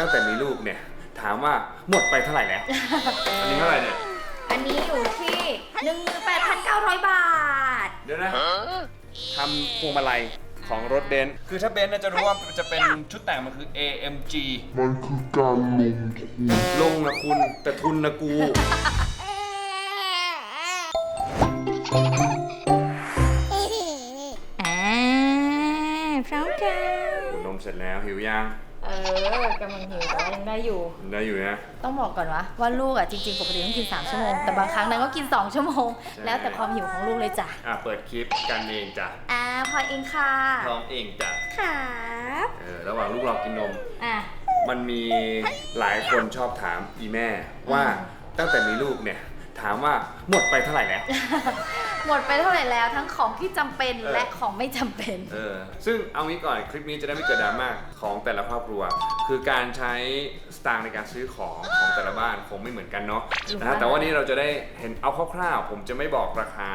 ตั้งแต่มีลูกเนี่ย ถามว่าหมดไปเท่าไหร่แล้ว อันนี้เท่าไหร่เนี่ย อันนี้อยู่ที่18,900บาท เดี๋ยวนะทำพวงมาลัยของรถเบนซ์คือถ้าเบนซ์น่าจะรู้ว่าจะเป็นชุดแต่งมันคือ AMG มันคือการลงทุนลงนะคุณแต่ทุนนะกู อ่าพร้อมกัน นมเสร็จแล้วหิวยังเออกำลังหิวแต่ว่ายังได้อยู่ ได้อยู่นะ ต้องบอกก่อนว่าว่าลูกอะจริงๆ ปกติต้องกิน 3 ชั่วโมง แต่บางครั้งนางก็กิน 2 ชั่วโมง ใช่ แล้วแต่ความหิวของลูกเลยจ้ะอะเปิดคลิปกันเองจ้ะอ่าพลอยเองค่ะพร้อมเองจ้ะครับเออระหว่างลูกเรากินนม อะ มันมีหลายคนชอบถามอีแม่ว่าตั้งแต่มีลูกเนี่ย ถามว่าหมดไปเท่าไหร่แล้ว หมดไปเท่าไหร่แล้วทั้งของที่จำเป็นเออ และของไม่จำเป็น เออซึ่งเอางี้ก่อนคลิปนี้จะได้ไม่เกิดดราม่าของแต่ละครอบครัว คือการใช้สตางค์ในการซื้อของของแต่ละบ้านคงไม่เหมือนกันเนาะหรือนะฮะว่าแต่วันนี้เราจะได้เห็นเอาคร่าวๆผมจะไม่บอกราคา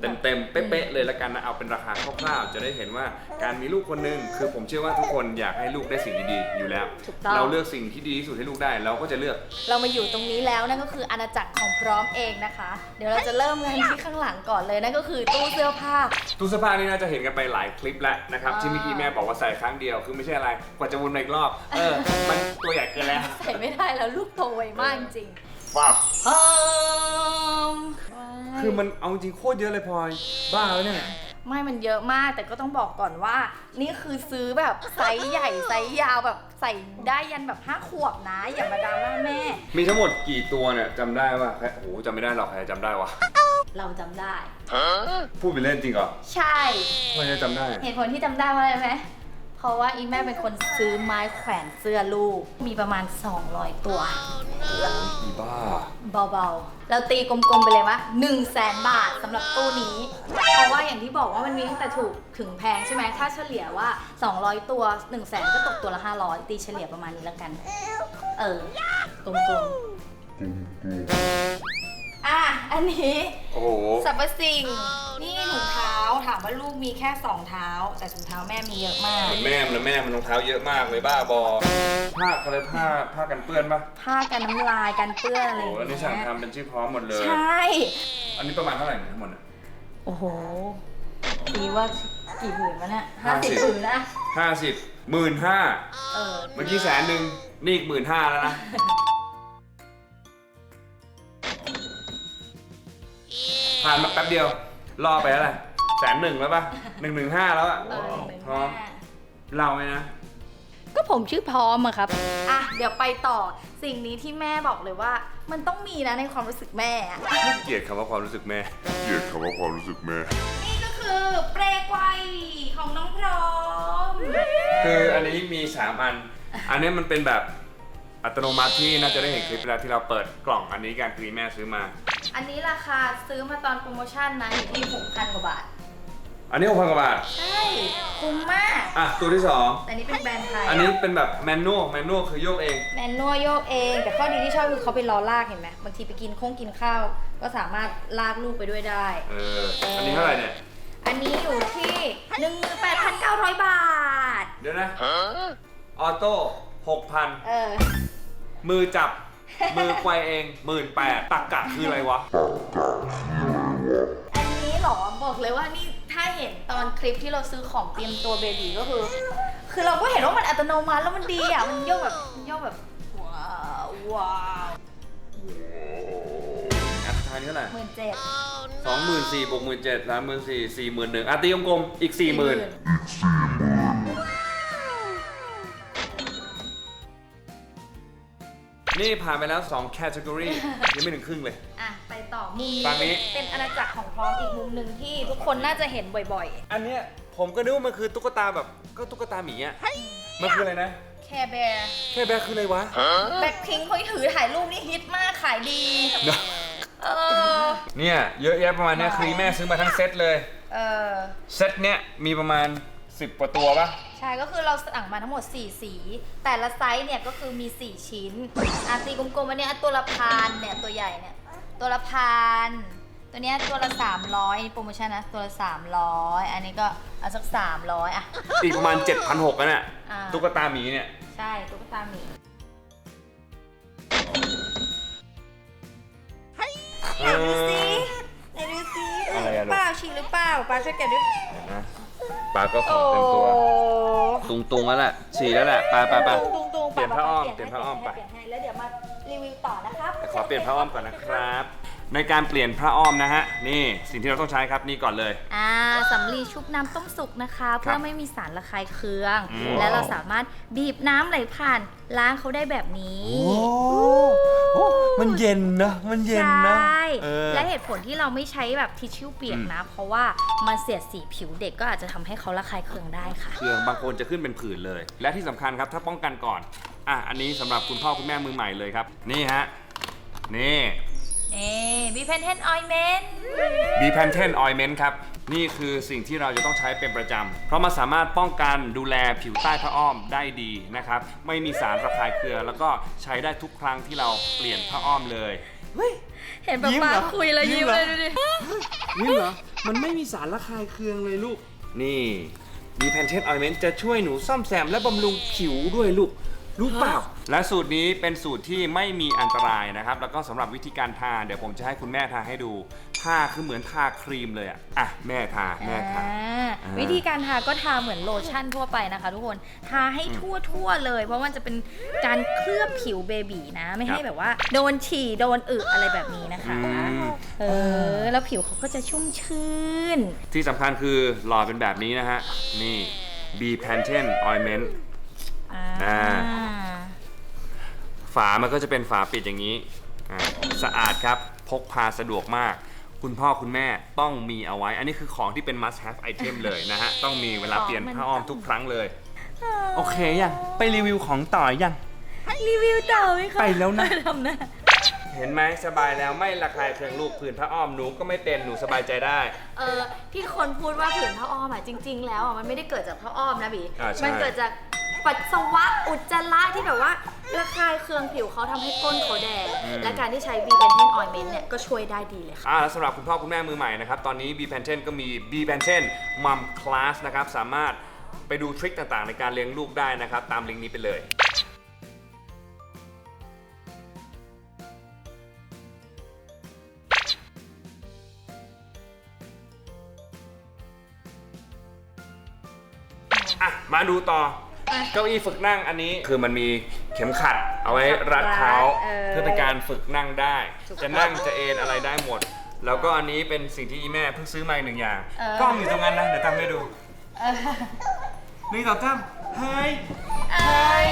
เต็มๆเป๊ะๆเลยละกันนะเอาเป็นราคาคร่าวๆจะได้เห็นว่าการมีลูกคนหนึงคือผมเชื่อว่าทุกคนอยากให้ลูกได้สิ่งดีๆอยู่แล้ว ถูกต้อง เราเลือกสิ่งที่ดีที่สุดให้ลูกได้เราก็จะเลือก เรามาอยู่ตรงนี้แล้วนั่นก็คืออาณาจักรของพร้อมเองนะคะ เดี๋ยวเราจะเริ่มกันที่ข้างหลังก่อนเลยนั่นก็คือตู้เสื้อผ้า ตู้เสื้อผ้านี่น่าจะเห็นกันไปหลายคลิปแล้วนะครับอ่า ที่เมื่อกี้แม่บอกว่าใส่ครั้งเดียวคือไม่ใช่อะไรกว่าจะวนมาอีกรอบเออมันตัวใหญ่เกินแล้ว ใส่ไม่ได้แล้วลูกโตไวมากจริง ปับๆพร้อมคือมันเอาจริงโคตรเยอะเลยพลอย บ้าแล้วเนี่ย ไม่มันเยอะมากแต่ก็ต้องบอกก่อนว่า นี่คือซื้อแบบไซส์ใหญ่ไซส์ยาวแบบใส่ได้ยันแบบห้าขวบนะ อย่ามาดราม่าแม่ มีทั้งหมดกี่ตัวเนี่ยจำได้ว่าใครโอ้โหจำไม่ได้หรอกใครจะจำได้วะ เราจำได้ พูดไปเล่นจริงเหรอ ใช่ทำไมจะจำได้ เหตุผลที่จำได้เพราะอะไรไหมเพ ราะว่าอีแม่เป็นคนซื้อไม้แขวนเสื้อลูก มีประมาณ 200 ตัว อีบ้า เบาๆ แล้วตีกลมๆไปเลยว่า1 0 0 0 0แสนบาทสำหรับตู้นี้ เพราะว่าอย่างที่บอกว่ามันมีตั้งแต่ถูกถึงแพงใช่ไหม ถ้าเฉลี่ยว่า 200 ตัว 1 0 0 0 0แสนก็ตกตัวละ 500 ตีเฉลี่ยประมาณนี้แล้วกัน เออกลมๆ อะ อันนี้โอ้โห สรรพสิ่ง นี่ถุงเท้า ถามว่าลูกมีแค่2เท้า แต่ถุงเท้าแม่มีเยอะมากเหมือนแม่มันเลยแม่มันรองเท้าเยอะมากเลยบ้าบอผ้าอะไรผ้าผ้ากันเปื้อนปะผ้ากันน้ำลายกันเปื้อนอะไรโอ้อโหย่างอันนี้เงี้สั่งยทำเป็นชื่อพร้อมหมดเลย ใช่ อันนี้ประมาณเท่าไหร่เนี่ยทั้งหมดเนี่ย โอ้โหตีว่ากี่ผืนวะเนี่ยห้าสิบ50 ผืนนะห้าสิบหมื่นห้าเออ เมื่อกี้แสนหนึ่งนี่อีกหมื่นห้าแล้วนะ ผ่านมาแป๊บเดียว รอไปแล้วแหละ แสนหนึ่งแล้วปะหนึ่งหนึ่งห้าแล้วอะเออหนึ่งพร้อมห้าเราไหมนะ ก็ผมชื่อพร้อมอะครับ อะ เดี๋ยวไปต่อสิ่งนี้ที่แม่บอกเลยว่า มันต้องมีนะในความรู้สึกแม่อะเกลียดคำว่าความรู้สึกแม่ เกลียดคำว่าความรู้สึกแม่ นี่ก็คือเปรกไวของน้องพร้อม คืออันนี้มี 3 อัน อันนี้มันเป็นแบบอัตโนมัติที่น่าจะได้เห็นคลิปไปแล้วที่เราเปิดกล่องอันนี้กันคือแม่ซื้อมา อันนี้ราคาซื้อมาตอนโปรโมชั่นนะอยู่ที่6,000กว่าบาท อันนี้หกพันกว่าบาท ใช่คุ้มมาก อะ ตัวที่แต่อันนี้เป็นแบรนด์ไทย2อันนี้เป็นแบบแมนนวลแมนนวลคือโยกเอง แมนนวลโยกเอง แต่ข้อดีที่ชอบคือเขาเป็นล้อลากเห็นไหมบางทีไปกินข้งกินข้าว ก็สามารถลากลูกไปด้วยได้ เออ อันนี้เท่าไหร่เนี่ย อันนี้อยู่ที่18,900บาท เดี๋ยวนะ ออโต้หกพันเออ มือจับ มือไกวเองหมื่นแปดตักกะคืออะไรวะ อันนี้เหรอบอกเลยว่านี่ถ้าเห็นตอนคลิปที่เราซื้อของเตรียมตัวเบบีก็คือ คือเราก็เห็นว่ามันอัตโนมัติแล้วมันดีอะ มันโยกแบบมันโยกแบบว้าวว้าวอะทางนี้เท่าไหร่หมื่นเจ็ดสองหมื่นสี่บวกหมื่นเจ็ดสามหมื่นสี่สี่หมื่นหนึ่งอะตีกลมๆอีกสี่หมื่นนี่ ผ่านไปแล้ว2 category ยังไม่ถึงครึ่งเลย อะ ไปต่อมุมฝั่งนี้ เป็นอาณาจักรของพร้อมอีกมุมหนึ่งที่ทุกคนน่าจะเห็นบ่อยอันเนี้ยผมก็นึกว่ามันคือตุ๊กตาแบบก็ตุ๊กตาหมีอะมันคืออะไรนะ ๆ แคร์แบร์แค่แบกคืออะไรวะ แบ็คพิงค์เขาถือถ่ายรูปนี่ฮิตมากขายดี เออ เนี่ย เยอะแยะประมาณเนี้ยคือแม่ซื้อมาทั้งเซตเลย เออ เซตเนี้ยมีประมาณ 10 กว่าตัวปะใช่ก็คือเราสั่งมาทั้งหมด 4 สี แต่ละไซส์เนี่ยก็คือมี 4 ชิ้นอาตีกลมๆอันเนี้ยตัวละพันเนี่ยตัวใหญ่เนี่ยตัวละพันตัวเนี้ยตัวละ300นี่โปรโมชั่นนะตัวละ300 อันนี้ก็เอาสัก 300อะ อีกประมาณ 7,600กันน่ะอ่า ตุ๊กตาหมีเนี่ย ใช่ตุ๊กตาหมีเอไหนดูอสิไหนดูสิอะไรอะลูก เปล่าฉี่หรือเปล่าปลาช่วยแกะด้วยนะ ปลาก็ของเต็มตัว ตุงตุงๆแล้วแหละฉี่แล้วแหละไปไปไป ตุงตุงๆเปลี่ยนผ้าอ้อมปเปลี่ยนผ้าอ้อมไป เปลี่ยนให้แล้วเดี๋ยวมารีวิวต่อนะครับ ขอเปลี่ยนผ้าอ้อมก่อนนะครับ ในการเปลี่ยนผ้าอ้อมนะฮะนี่สิ่งที่เราต้องใช้ครับนี่ก่อนเลย อ่าสำลีชุบน้ำต้มสุกนะคะ เพื่อไม่มีสารระคายเคือง อืม และเราสามารถบีบน้ำไหลผ่านล้างเขาได้แบบนี้มันเย็นนะ มันเย็นนะใช่ เออ และเหตุผลที่เราไม่ใช้แบบทิชชู่เปียกนะ เพราะว่ามันเสียดสีผิวเด็กก็อาจจะทำให้เขาระคายเคืองได้ค่ะ เครื่องบางคนจะขึ้นเป็นผื่นเลย และที่สำคัญครับถ้าป้องกันก่อน อะอันนี้สำหรับคุณพ่อคุณแม่มือใหม่เลยครับ นี่ฮะนี่ เอ๊บีเพนเทนออยเมน b p a n t e n Ointment ครับ นี่คือสิ่งที่เราจะต้องใช้เป็นประจำ เพราะมันสามารถป้องกันดูแลผิวใต้ผ้าอ้อมได้ดีนะครับ ไม่มีสารระคายเคืองแล้วก็ใช้ได้ทุกครั้งที่เราเปลี่ยนผ้าอ้อมเลยเห็นป๊ายิ้มป๊าเหรอคุยแล้วยิ้ยิ้มมเหรอ เลยดูดิ นี่เหรอ มันไม่มีสารระคายเคืองเลยลูก นี่ b p a n t e n Ointment จะช่วยหนูซ่อมแซมและบำรุงผิวด้วยลูก รู้เปล่า และสูตรนี้เป็นสูตรที่ไม่มีอันตรายนะครับ แล้วก็สำหรับวิธีการทาเดี๋ยวผมจะให้คุณแม่ทาให้ดู ทาคือเหมือนทาครีมเลยอะอะแม่ทาแม่ทา อ่าอ่าวิธีการทาก็ทาเหมือนโลชั่นทั่วไปนะคะ ทุกคนทาให้ทั่วๆเลย เพราะมันจะเป็นการเคลือบผิวเบบีนะ ไม่ให้แบบว่า โดนฉี่โดนอึอะไรแบบนี้นะคะ อืม เออ แล้วผิวเขาก็จะชุ่มชื่น ที่สำคัญคือหล่อเป็นแบบนี้นะฮะ นี่ B Pantene Ointment อ่า อ่า ฝามันก็จะเป็นฝาปิดอย่างนี้อ่าสะอาดครับพกพาสะดวกมาก คุณพ่อคุณแม่ต้องมีเอาไว้ อันนี้คือของที่เป็น must have item เลยนะฮะ ต้องมีเวลาเปลี่ยนผ้าอ้อมทุกครั้งเลย โอเคยังไปรีวิวของต่อยังรีวิวต่อไหมคะไปแล้วนะทำหน้าเห็นไหมสบายแล้วไม่ระคายเคืองลูกผืนผ้าอ้อมหนูก็ไม่เป็นหนูสบายใจได้ เออที่คนพูดว่าผื่นผ้าอ้อมอะจริง ๆ แล้วอะมันไม่ได้เกิดจากผ้าอ้อมนะบีอ่าใช่มันเกิดจาก ปัสสาวะอุจจาระที่แบบว่าระคายเคืองผิวเขาทำให้ก้นเขาแดงและการที่ใช้บีเบนเทนออยเมนต์เนี่ยก็ช่วยได้ดีเลยค่ะ อ่าแล้วสำหรับคุณพ่อคุณแม่มือใหม่นะครับ ตอนนี้ B Pantene ก็มี B Pantene Mom Class นะครับ สามารถไปดูทริคต่างๆ ในการเลี้ยงลูกได้นะครับ ตามลิงก์นี้ไปเลย อะ มาดูต่ออะ เก้าอี้ฝึกนั่งอันนี้คือมันมีเข็มขัดเอาไว้รัดเท้าเออเพื่อเป็นการฝึกนั่งได้ ถูกจะนั่งจะเอนอะไรได้หมด แล้วก็อันนี้เป็นสิ่งที่อีแม่เพิ่งซื้อมาอีกหนึ่งอย่างเออ กล้องอยู่ตรงนั้นนะเดี๋ยวทำให้ดูเออนี่ต่อจ้ำเฮ้ย เอ้ย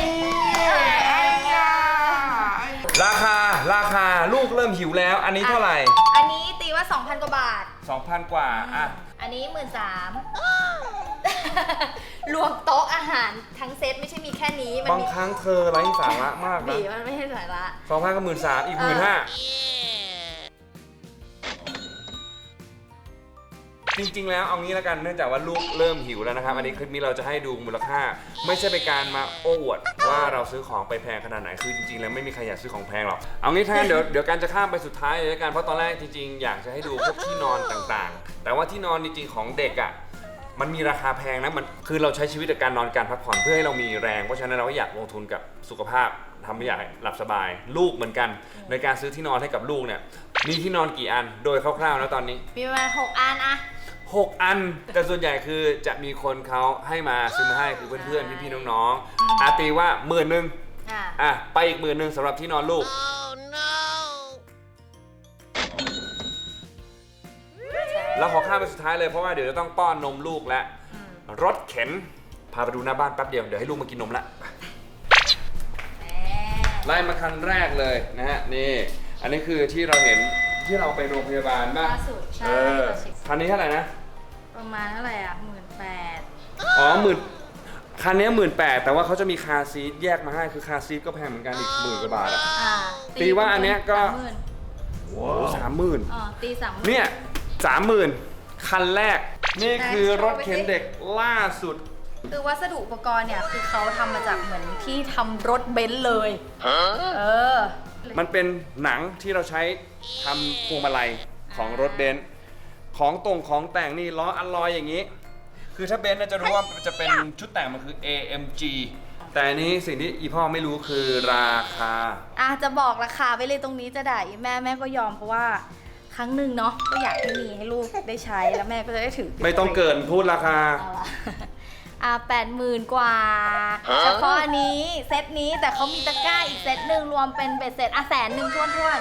ราคาราคาลูกเริ่มหิวแล้ว อันนี้เท่าไหร่ อันนี้ตีว่า 2,000 กว่าบาท 2,000 กว่าอะอันนี้หมื่นสาม รวมโต๊ะอาหารทั้งเซตไม่ใช่มีแค่นี้ มันบางมีครั้งเธอไร้สาระมากบีนะมันไม่ใช่สาระ สองพันกับหมื่นสามอีกหมื่นห้าจริงๆ แล้วเอางี้แล้วกันเนื่องจากว่าลูกเริ่มหิวแล้วนะครับ อันนี้คลิปนี้เราจะให้ดูมูลค่า ไม่ใช่เป็นการมาโอ้อวดว่าเราซื้อของไปแพงขนาดไหนคือจริงๆ แล้วไม่มีใครอยากซื้อของแพงหรอกเอางี้ถ้างั้นเดี๋ยวเดี๋ยวการจะข้ามไปสุดท้ายเลยแล้วกันเพราะตอนแรกจริงๆ อยากจะให้ดูพวกที่นอนต่างๆ แต่ว่าที่นอนจริงๆของเด็กอะ มันมีราคาแพงนะมันคือเราใช้ชีวิตกับการนอนการพักผ่อนเพื่อให้เรามีแรง เพราะฉะนั้นเราก็อยากลงทุนกับสุขภาพทำให้อยากให้หลับสบาย ลูกเหมือนกัน ในการซื้อที่นอนให้กับลูกเนี่ยมีที่นอนกี่อันโดยคร่าวๆนะตอนนี้ มีประมาณ6อันอะ 6 อัน แต่ส่วนใหญ่คือจะมีคนเขาให้มาซื้อมาให้คือเพื่อนๆ พี่ๆ น้องๆอาตีว่าหมื่นหนึ่งอะ อะไปอีกหมื่นหนึ่งสำหรับที่นอนลูก แล้วขอข้ามไปสุดท้ายเลยเพราะว่าเดี๋ยวจะต้องป้อนนมลูกและอืมรถเข็นพาไปดูหน้าบ้านแป๊บเดียวเดี๋ยวให้ลูกมากินนมละแหมไล่มาคันแรกเลยนะฮะนี่ อันนี้คือที่เราเห็นที่เราไปโรงพยาบาลบ้างล่าสุดใช่เออล่าสุดคันนี้เท่าไหร่นะ ประมาณเท่าไหร่อะหมื่นแปดอ๋อหมื่นคันนี้หมื่นแปดแต่ว่าเขาจะมีคาร์ซีทแยกมาให้คือคาร์ซีทก็แพงเหมือนกันอีกหมื่นกว่าบาทอะอ่าตีว่าอันเนี้ยก็ สามหมื่นโอ้สามหมื่น อ๋อตีสามหมื่นเนี่ย สามหมื่นคันแรก นี่คือรถเข็นเด็กล่าสุด คือวัสดุอุปกรณ์เนี่ยคือเขาทำมาจากเหมือนที่ทำรถเบนซ์เลย เออ มันเป็นหนังที่เราใช้ทำพวงมาลัยของรถเบนซ์ของตรงของแต่งนี่ล้ออัลลอยอย่างนี้ คือถ้าเบนซ์น่าจะรู้ว่าจะเป็นชุดแต่งมันคือ AMG แต่อันนี้สิ่งที่อีพ่อไม่รู้คือราคา อะจะบอกราคาไปเลยตรงนี้จะด่าอีแม่แม่ก็ยอมเพราะว่า ครั้งหนึ่งเนาะก็อยากให้มีให้ลูกได้ใช้แล้วแม่ก็จะได้ถือไม่ต้องเกินพูดราคา เอาละอะแปดหมื่นกว่าเฉพาะอันนี้เซตนี้แต่เขามีตะกร้าอีกเซตหนึ่งรวมเป็นเบ็ดเสร็จอะแสนหนึ่งทวนทวน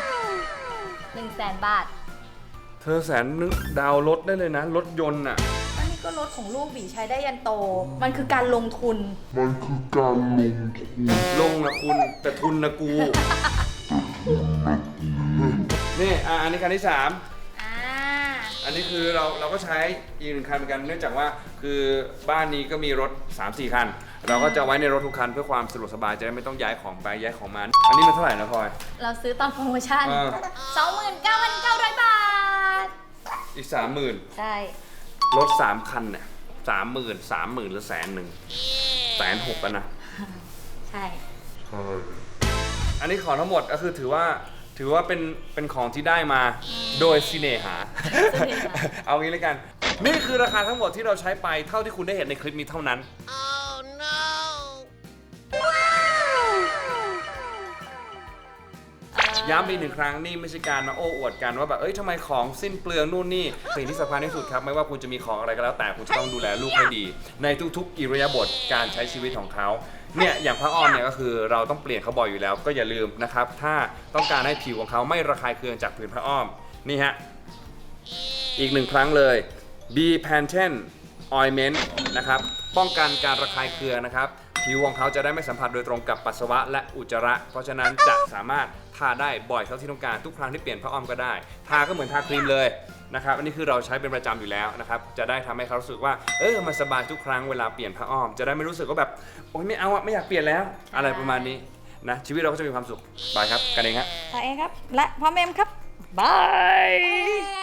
หนึ่งแสนบาท เธอแสนนึงดาวน์รถได้เลยนะ รถยนต์อะ อันนี้ก็รถของลูกบีใช้ได้ยันโต มันคือการลงทุน มันคือการลงทุนลงนะคุณแต่ทุนนะกูนี่ อะอันนี้คันที่สามอ่าอันนี้คือเราเราก็ใช้อีกหนึ่งคันเหมือนกันเนื่องจากว่าคือบ้านนี้ก็มีรถ 3-4 คัน เราก็จะไว้ในรถทุกคันเพื่อความสะดวกสบายจะได้ไม่ต้องย้ายของไปย้ายของมันอันนี้มันเท่าไหร่นะพลอย เราซื้อตอนโปรโมชั่น อ่า 29,900 บาท อีกสามหมื่นใช่ รถสามคันเนี่ยสามหมื่นสามหมื่นหรือแสนหนึ่งแสนหกกันนะใช่ใช่ อันนี้ของทั้งหมดก็คือถือว่า ถือว่าเป็นเป็นของที่ได้มาโดยซิเนหาซิเนหา เอางี้เลยกัน นี่คือราคาทั้งหมดที่เราใช้ไปเท่าที่คุณได้เห็นในคลิปนี้เท่านั้น ย้ำอีกหนึ่งครั้งนี่ไม่ใช่การมาโอ้อวดกันว่าแบบเอ้ยทำไมของสิ้นเปลืองนู่นนี่สิ่งที่สำคัญที่สุดครับ ไม่ว่าคุณจะมีของอะไรก็แล้วแต่คุณจะต้องดูแลลูกให้ดี ในทุกๆอิริยาบถการใช้ชีวิตของเขา เนี่ยอย่างพระอ้อมเนี่ยก็คือเราต้องเปลี่ยนเขาบ่อยอยู่แล้ว ก็อย่าลืมนะครับ ถ้าต้องการให้ผิวของเขาไม่ระคายเคืองจากผืนพระอ้อมนี่ฮะอีกหนึ่งครั้งเลย B Pantene Ointment นะครับป้องกันการระคายเคืองนะครับ ผิวของเขาจะได้ไม่สัมผัสโดยตรงกับปัสสาวะและอุจจาระ เพราะฉะนั้นจะสามารถ ทาได้บ่อยเท่าที่ต้องการทุกครั้งที่เปลี่ยนผ้าอ้อมก็ได้ ทาก็เหมือนทาครีมเลยนะครับอันนี้คือเราใช้เป็นประจำอยู่แล้วนะครับจะได้ทำให้เขารู้สึกว่าเออมันสบายทุกครั้งเวลาเปลี่ยนผ้าอ้อม จะได้ไม่รู้สึกว่าแบบโอ๊ยไม่เอาอะไม่อยากเปลี่ยนแล้ว อะไรประมาณนี้นะชีวิตเราก็จะมีความสุขบายครับกันเองฮะ ต่อเองครับ และพ่อเมมครับ บาย